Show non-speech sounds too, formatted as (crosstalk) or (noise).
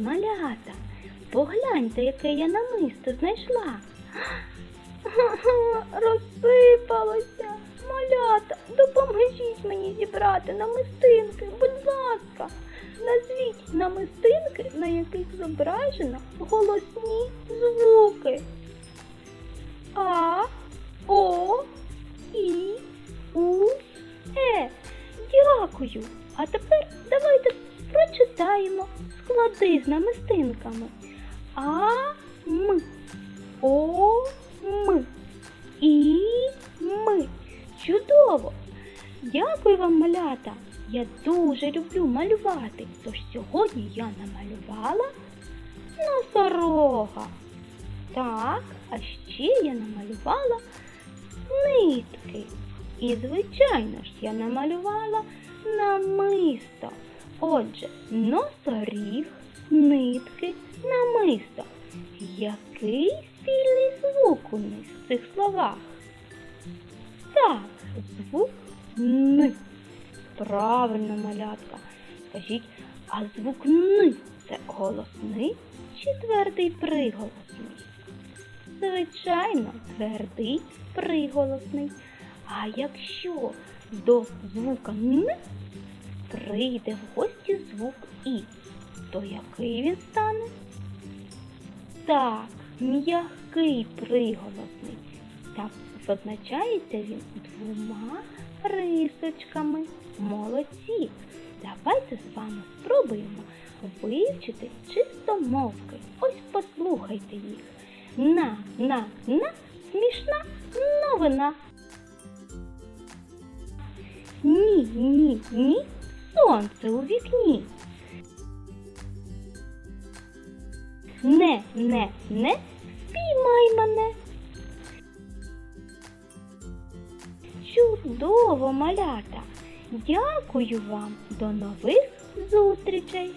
Малята! Погляньте, яке я намисто знайшла. (gasps) Розсипалося. Малята, допоможіть мені зібрати намистинки, будь ласка. Назвіть намистинки, на яких зображено голосні звуки. А, О, І, У, Е. Дякую. А тепер давайте прочитаємо склади з намистинками. А, М, О, М, І, М. Чудово! Дякую вам, малята! Я дуже люблю малювати, тож сьогодні я намалювала носорога. Так, а ще я намалювала нитки. І, звичайно ж, я намалювала намисто. Отже, носоріг, нитки, намисто. Який спільний звук у них в цих словах? Так, звук Н. Правильно, малятка. Скажіть, а звук Н це голосний чи твердий приголосний? Звичайно, твердий приголосний. А якщо до звука Н прийде в гості звук І, то який він стане? Так, м'який приголосний. Так, позначається він двома рисочками. Молодці. Давайте з вами спробуємо вивчити чистомовки. Ось послухайте їх. На, на, на, смішна новина. Ні, ні, ні, сонце у вікні. Не, не, не, спіймай мене. Чудово, малята! Дякую вам! До нових зустрічей!